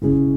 ส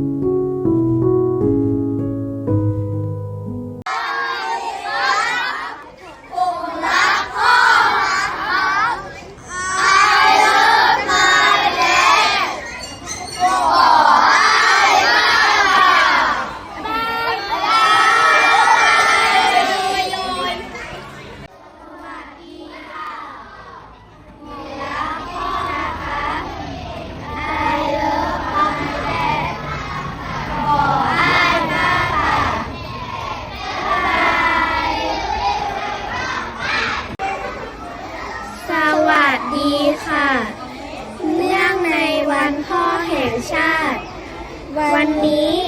นี้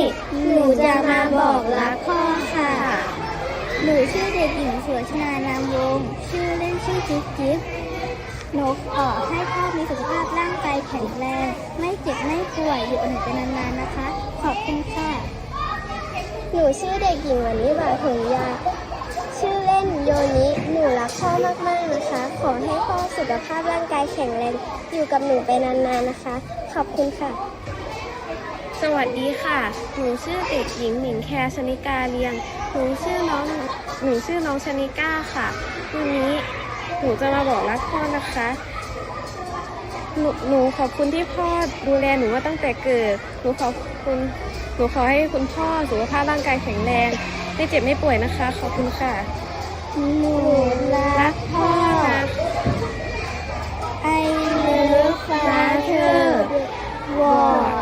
หนูจะมาบอกรักพ่อค่ะ หนูชื่อเด็กหญิงสวยชนานามวงศ์ชื่อเล่นชื่อจิ๊บจิ๊บหนูขอให้พ่อมีสุขภาพร่างกายแข็งแรง ไม่เจ็บไม่ป่วยอยู่กับหนูเป็นนานๆนะคะ ขอบคุณค่ะ หนูชื่อเด็กหญิงวันนี้บาถุงยา ชื่อเล่นโยนิหนูรักพ่อมากๆนะคะ ขอให้พ่อสุขภาพร่างกายแข็งแรง อยู่กับหนูไปนานๆนะคะ ขอบคุณค่ะ สวัสดีค่ะ หนูชื่อเด็กหญิงหนิงแคร์ชนิกาเลียง หนูชื่อน้อง หนูชื่อน้องชนิก้าค่ะ วันนี้หนูจะมาบอกรักพ่อนะคะ หนูหนูขอบคุณที่พ่อดูแลหนูมาตั้งแต่เกิด หนูขอบคุณ หนูขอให้คุณพ่อสุขภาพร่างกายแข็งแรง ไม่เจ็บไม่ป่วยนะคะ ขอบคุณค่ะ หนูรักพ่อนะ I love father 我爱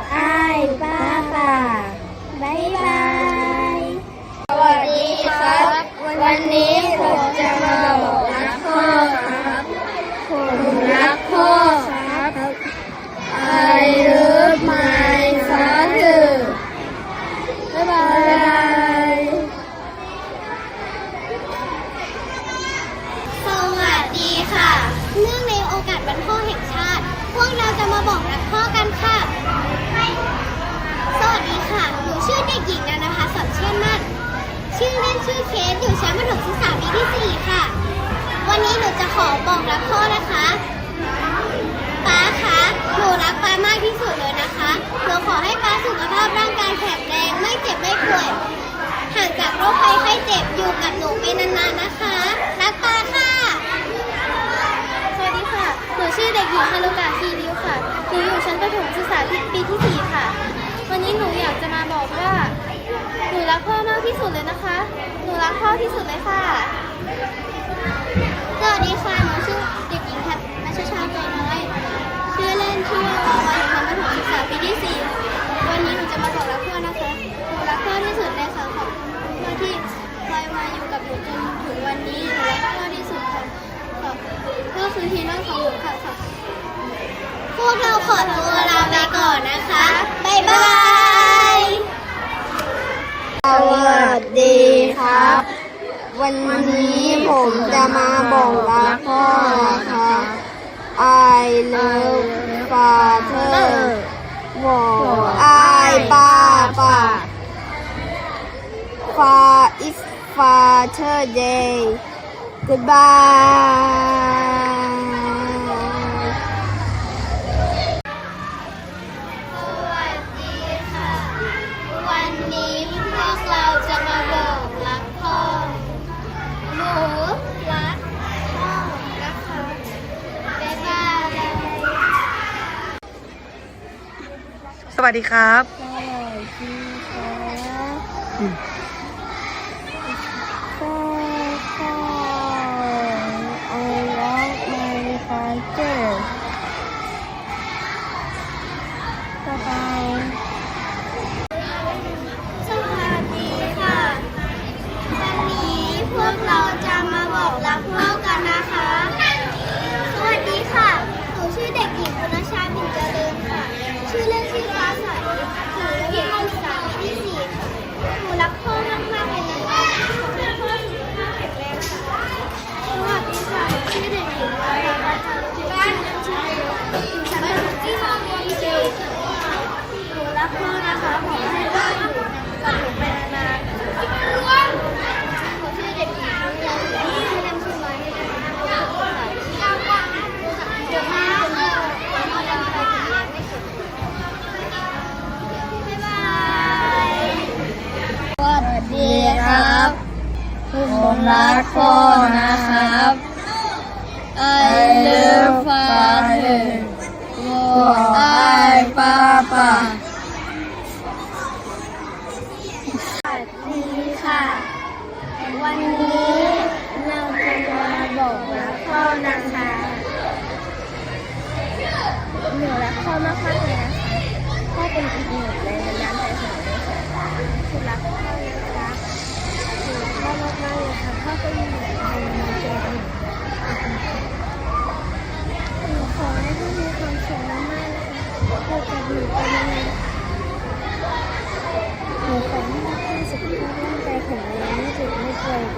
วันนี้ผมจะมาบอกรักพ่อครับ ผมรักพ่อครับ I love my father บ๊ายบาย สวัสดีค่ะ เนื่องในโอกาสวันพ่อแห่งชาติ พวกเราจะมาบอกรักพ่อกันค่ะ สวัสดีค่ะ หนูชื่อเด็กหญิงนันนภัสสอนเชื่อมั่น ชื่อเล่นชื่อเคสอยู่ชั้นประถมศึกษาปีที่ 4 ค่ะ วันนี้หนูจะ ขอบอกรักพ่อนะคะป้าคะหนูรักป้ามากที่สุดเลยนะคะหนูขอให้ป้าสุขภาพร่างกายแข็งแรงไม่เจ็บไม่ป่วยห่างจากโรคภัยไข้เจ็บอยู่กับหนูไปนานๆนะคะรักป้าค่ะสวัสดีค่ะหนูชื่อเด็กหญิงฮารุกะคีริวค่ะหนูอยู่ชั้นประถมศึกษาปีที่4ค่ะ วันนี้หนูอยากจะมาบอกว่า หนูรักพ่อมากที่สุดเลยนะคะ หนูรักพ่อที่สุดเลยค่ะ อยู่จนถึงวันนี้และก็ที่สุดค่ะก็คือที่โร่งของหนูค่ะค่ะพวกเราขอตัวลาไปก่อนนะคะบ๊ายบายสวัสดีครับ วันนี้ผมจะมาบอกลาพ่อค่ะ I love father บอกไอป้าป้า far is Father Day Goodbye สวัสดีค่ะ วันนี้พวกเราจะมาบอกรักพ่อ หนูรักพ่อนะคะบ๊ายบาย สวัสดีครับ ส มา รักพ่อนะครับ I love father I papa สวัสดีค่ะ วันนี้เราจะมาบอกรักพ่อนะคะหนูรักพ่อมากๆเลยนะคะพ่อเป็นอีกหนึ่งแรงบันดาลใจของหนูเลยค่รักพ่อ เรากมาเลยค่ะพ่อก็ยังอยู่ในใจหนูหนูขอให้พ่อมีความสุขมากๆนะคะอยู่กับหนูไปนานๆ หนูขอให้รักษาสุขภาพร่างกายแข็งแรงไม่เจ็บไม่ป่วยอีก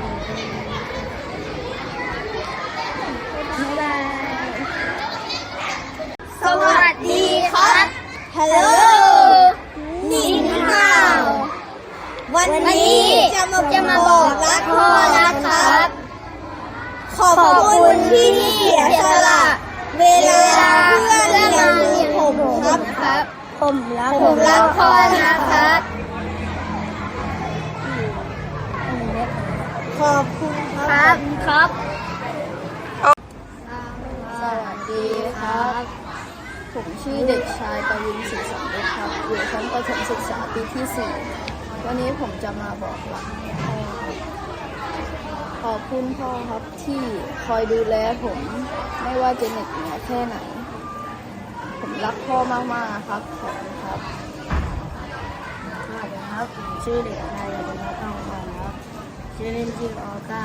บ๊ายบาย สวัสดีครับ ฮัลโหลนิงฮาววันนี้จะมาจะมาบอกรักพ่อนะครับ ขอบคุณที่เสียสละ เวลาเพื่อเลี้ยงดูผมครับ ผมรักผมรักพ่อนะครับ ขอบคุณครับครับสวัสดีครับ ผมชื่อเด็กชายปวินศรีสังเวชครับอยู่ชั้นประถมศึกษาปีที่ 4 วันนี้ผมจะมาบอกรักพ่อครับ ขอบคุณพ่อครับที่คอยดูแลผม ไม่ว่าจะเหน็ดเหนื่อยแค่ไหน ผมรักพ่อมากๆครับขอบคุณครับสวัสดีครับผมชื่อเด็กชายยศนาต้องพรครับชื่อเล่นชื่อออก้า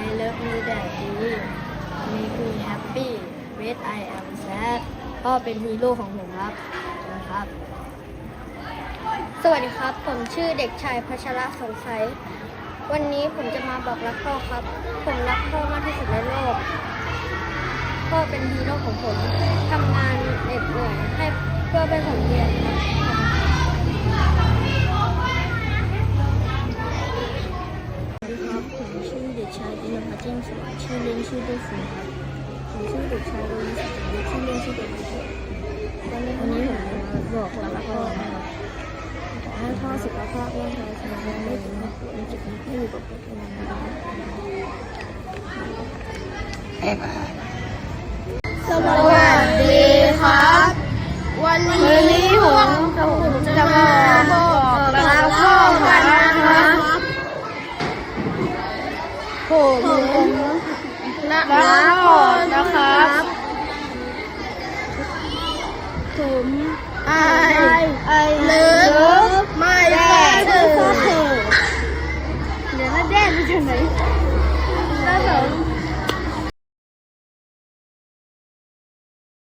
I love you daddy make me happy when I am sad พ่อเป็นฮีโร่ของผมครับนะครับ สวัสดีครับ ผมชื่อเด็กชายพัชระสงสัย วันนี้ผมจะมาบอกรักพ่อครับ ผมรักพ่อมากที่สุดในโลก พ่อเป็นฮีโร่ของผมทำงานเหน็ดเหนื่อยให้เพื่อไปผมเรียนครับครับผมชื่อเด็กชายอินพัชจิ้งสวัสดิ์ชื่อเล่นชื่อเด้วยฟูครับผมชื่อเด็กชายโรนิสจันทร์ชื่อเล่นชื่อเด็กชายวันนี้วันนี้ผมมาบอกรักพ่อ นะครับขอให้พ่อสุขภาพร่างกายแข็งแรงไม่เจ็บไม่ป่วยเจ็บไม่อยู่กับผมนานๆนะครับสวัสดีครับ วันนี้ผมจะมาบอกรักพ่อกันนะครับผมรักพ่อนะครับผมไอไอเลิฟ ไม่แย่เดี๋ยวน่าแด่